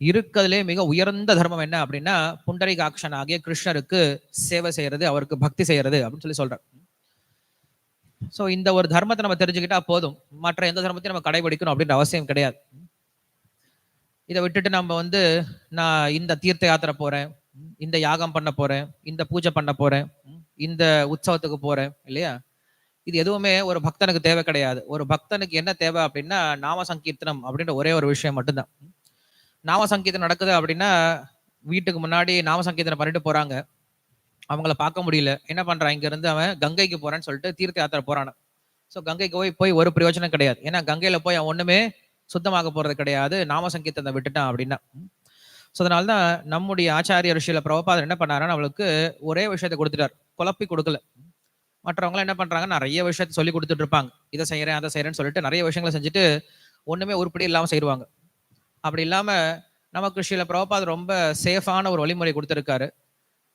இருக்கிறதுலே மிக உயர்ந்த தர்மம் என்ன அப்படின்னா புண்டரிகாட்சன் ஆகிய கிருஷ்ணருக்கு சேவை செய்யறது அவருக்கு பக்தி செய்யறது அப்படின்னு சொல்லி சொல்றார். சோ இந்த ஒரு தர்மத்தை நம்ம தெரிஞ்சுக்கிட்டா போதும். மற்ற எந்த தர்மத்தையும் நம்ம கடைபிடிக்கணும் அப்படின்ற அவசியம் கிடையாது. இதை விட்டுட்டு நம்ம வந்து நான் இந்த தீர்த்த யாத்திரை போறேன் இந்த யாகம் பண்ண போறேன் இந்த பூஜை பண்ண போறேன் இந்த உற்சவத்துக்கு போறேன் இல்லையா? இது எதுவுமே ஒரு பக்தனுக்கு தேவை கிடையாது. ஒரு பக்தனுக்கு என்ன தேவை அப்படின்னா நாம சங்கீர்த்தனம் அப்படின்ற ஒரே ஒரு விஷயம் மட்டும்தான். நாம நடக்குது அப்படின்னா வீட்டுக்கு முன்னாடி நாம பண்ணிட்டு போறாங்க. அவங்கள பார்க்க முடியல. என்ன பண்றான்? இங்க இருந்து அவன் கங்கைக்கு போறான்னு சொல்லிட்டு தீர்த்த யாத்திரை போறான் ஸோ கங்கைக்கு போய் போய் ஒரு பிரயோஜனம் கிடையாது. ஏன்னா கங்கையில போய் அவன் ஒண்ணுமே சுத்தமாக போறது கிடையாது. நாமசங்கீர்த்தனை விட்டுட்டான் அப்படின்னா. ஸோ அதனால தான் நம்முடைய ஆச்சாரிய ரிஷியில பிரபபாதர் என்ன பண்ணாருன்னா அவளுக்கு ஒரே விஷயத்த கொடுத்துட்டார். குழப்பி கொடுக்கல. மற்றவங்க என்ன பண்றாங்க? நிறைய விஷயத்த சொல்லி கொடுத்துட்டு இருப்பாங்க. இதை செய்யறேன் அதை செய்யறேன்னு சொல்லிட்டு நிறைய விஷயங்களை செஞ்சுட்டு ஒண்ணுமே உருப்படி இல்லாம செய்வாங்க. அப்படி இல்லாமல் நமக்கு ஸ்ரீல பிரபுபாத் ரொம்ப சேஃபான ஒரு வழிமுறை கொடுத்துருக்காரு.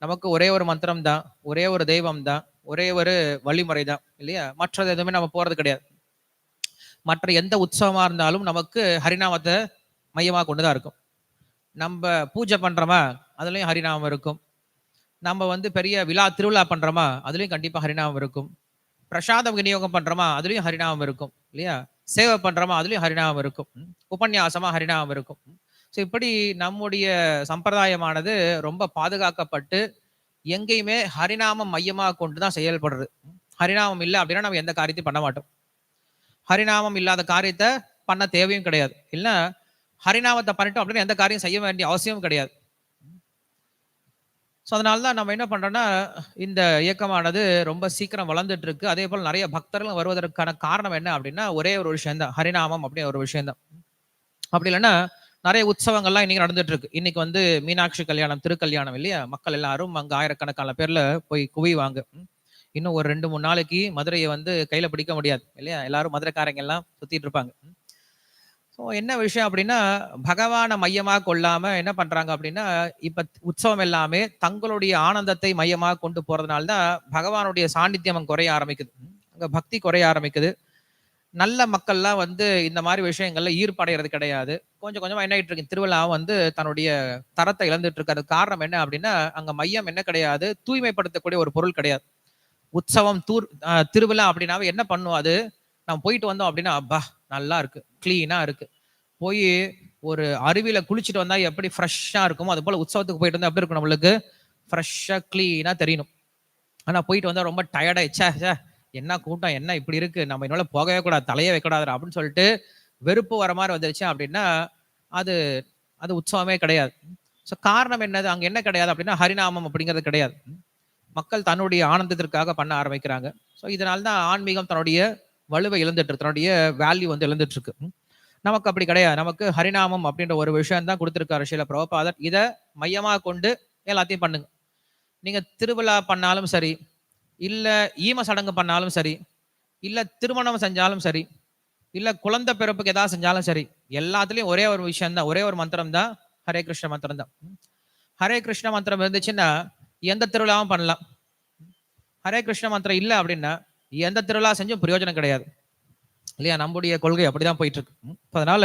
நமக்கு ஒரே ஒரு மந்திரம் தான் ஒரே ஒரு தெய்வம் தான் ஒரே ஒரு வழிமுறை தான் இல்லையா? மற்றது எதுவுமே நம்ம போகிறது கிடையாது. மற்ற எந்த உற்சவமாக இருந்தாலும் நமக்கு ஹரிநாமத்தை மையமாக கொண்டு தான் இருக்கும். நம்ம பூஜை பண்ணுறோமா அதுலேயும் ஹரிநாமம் இருக்கும். நம்ம வந்து பெரிய விழா திருவிழா பண்ணுறோமா அதுலேயும் கண்டிப்பாக ஹரிநாமம் இருக்கும். பிரசாதம் விநியோகம் பண்ணுறோமா அதுலேயும் ஹரிநாமம் இருக்கும் இல்லையா? சேவை பண்றோமா அதுலயும் ஹரிநாமம் இருக்கும். உபன்யாசமா ஹரிநாமம் இருக்கும். ஸோ இப்படி நம்முடைய சம்பிரதாயமானது ரொம்ப பாதுகாக்கப்பட்டு எங்கேயுமே ஹரிநாமம் மையமாக கொண்டு தான் செயல்படுறது ஹரிநாமம் இல்லை அப்படின்னா நம்ம எந்த காரியத்தையும் பண்ண மாட்டோம். ஹரிநாமம் இல்லாத காரியத்தை பண்ண தேவையும் கிடையாது. இல்லை ஹரிநாமத்தை பண்ணிட்டோம் அப்படின்னு எந்த காரியம் செய்ய வேண்டிய அவசியமும் கிடையாது. ஸோ அதனால தான் நம்ம என்ன பண்ணுறோன்னா இந்த இயக்கமானது ரொம்ப சீக்கிரம் வளர்ந்துட்டு இருக்கு அதே போல் நிறைய பக்தர்கள் வருவதற்கான காரணம் என்ன அப்படின்னா ஒரே ஒரு விஷயம் தான் ஹரிநாமம் அப்படி ஒரு விஷயம் தான் அப்படி இல்லைன்னா நிறைய உற்சவங்கள்லாம் இன்னைக்கு நடந்துட்டு இருக்கு இன்னைக்கு வந்து மீனாட்சி கல்யாணம் திருக்கல்யாணம் இல்லையா? மக்கள் எல்லாரும் அங்கே ஆயிரக்கணக்கான பேர்ல போய் குவிவாங்க இன்னும் ஒரு ரெண்டு மூணு நாளைக்கு மதுரையை வந்து கையில பிடிக்க முடியாது இல்லையா? எல்லாரும் மதுரைக்காரங்க எல்லாம் சுத்திட்டு இருப்பாங்க. ஸோ என்ன விஷயம் அப்படின்னா பகவானை மையமாக கொள்ளாமல் என்ன பண்ணுறாங்க அப்படின்னா இப்போ உற்சவம் எல்லாமே தங்களுடைய ஆனந்தத்தை மையமாக கொண்டு போகிறதுனால தான் பகவானுடைய சாநித்தியம் குறைய ஆரம்பிக்குது. அங்கே பக்தி குறைய ஆரம்பிக்குது. நல்ல மக்கள்லாம் வந்து இந்த மாதிரி விஷயங்கள்ல ஈர்ப்படைகிறது கிடையாது. கொஞ்சம் கொஞ்சமாக என்ன ஆகிட்டு இருக்கு திருவிழாவும் வந்து தன்னுடைய தரத்தை இழந்துட்டு இருக்கிறது காரணம் என்ன அப்படின்னா அங்கே மையம் என்ன கிடையாது தூய்மைப்படுத்தக்கூடிய ஒரு பொருள் கிடையாது. உற்சவம் தூர் திருவிழா அப்படின்னாவே என்ன பண்ணும் அது? நம்ம போயிட்டு வந்தோம் அப்படின்னா அப்பா நல்லா இருக்கு. கிளீனா இருக்கு. போய் ஒரு அருவியில குளிச்சுட்டு வந்தா எப்படி ஃப்ரெஷ்ஷா இருக்குமோ அது போல உற்சவத்துக்கு போயிட்டு வந்தா எப்படி இருக்கும் நம்மளுக்கு? ஃப்ரெஷ்ஷா கிளீனா தெரியணும் ஆனா போயிட்டு வந்தா ரொம்ப டயர்டாயிச்சா என்ன கூட்டம் என்ன இப்படி இருக்கு? நம்ம என்னால போகவே கூடாது தலையே வைக்கூடாது அப்படின்னு சொல்லிட்டு வெறுப்பு வர மாதிரி வந்துருச்சு அப்படின்னா அது அது உற்சவமே கிடையாது. ஸோ காரணம் என்னது? அங்க என்ன கிடையாது அப்படின்னா ஹரிநாமம் அப்படிங்கிறது கிடையாது. மக்கள் தன்னுடைய ஆனந்தத்திற்காக பண்ண ஆரம்பிக்கிறாங்க. ஸோ இதனால தான் ஆன்மீகம் தன்னுடைய வலுவை இழந்துட்டு தன்னுடைய வேல்யூ வந்து இழந்துட்டு இருக்கு. நமக்கு அப்படி கிடையாது. நமக்கு ஹரிநாமம் அப்படின்ற ஒரு விஷயம் தான் கொடுத்துருக்காரு ஸ்ரீல பிரபாதர் இதை மையமாக கொண்டு எல்லாத்தையும் பண்ணுங்க. நீங்க திருவிழா பண்ணாலும் சரி இல்ல ஈம சடங்கு பண்ணாலும் சரி இல்ல திருமணம் செஞ்சாலும் சரி இல்ல குழந்தை பிறப்புக்கு எதாவது செஞ்சாலும் சரி எல்லாத்துலயும் ஒரே ஒரு விஷயம் தான் ஒரே ஒரு மந்திரம் தான் ஹரே கிருஷ்ண மந்திரம் தான். ஹரே கிருஷ்ண மந்திரம் இருந்துச்சுன்னா எந்த திருவிழாவும் பண்ணலாம். ஹரே கிருஷ்ண மந்திரம் இல்லை அப்படின்னா எந்த திருவிழா செஞ்சும் பிரயோஜனம் கிடையாது. இல்லையா? நம்முடைய கொள்கை அப்படிதான் போயிட்டு இருக்கு. அதனால